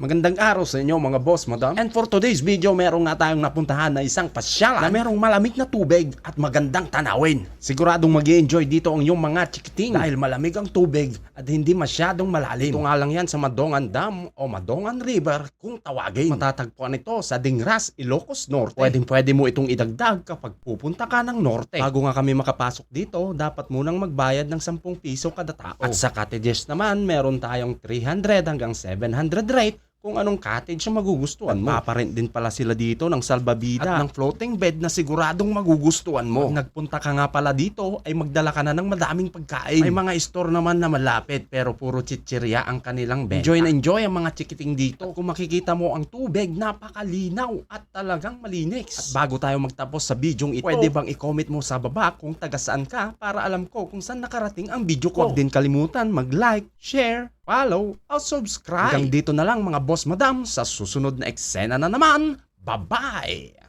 Magandang araw sa inyo mga boss, madam. And for today's video, meron nga tayong napuntahan na isang pasyalan na merong malamig na tubig at magandang tanawin. Siguradong mag enjoy dito ang inyong mga chikiting dahil malamig ang tubig at hindi masyadong malalim. Ito nga lang yan sa Madongan Dam o Madongan River kung tawagin. Matatagpuan ito sa Dingras, Ilocos Norte. Pwedeng pwede mo itong idagdag kapag pupunta ka ng norte. Bago nga kami makapasok dito, dapat munang magbayad ng 10 piso kada tao. At sa cottages naman, meron tayong 300 hanggang 700 rate kung anong cottage ang magugustuhan mo. Paparent din pala sila dito ng salbabida at ng floating bed na siguradong magugustuhan mo. Pag nagpunta ka nga pala dito ay magdala ka na ng madaming pagkain. May mga store naman na malapit pero puro chichirya ang kanilang benta. Enjoy na enjoy ang mga chikiting dito. Kung makikita mo ang tubig, napakalinaw at talagang malinis. At bago tayo magtapos sa bidyong ito, pwede bang i-comment mo sa baba kung taga saan ka para alam ko kung saan nakarating ang video ko. Huwag din kalimutan mag-like, share, follow, o subscribe. Hanggang dito na lang mga boss madam sa susunod na eksena na naman. Bye-bye!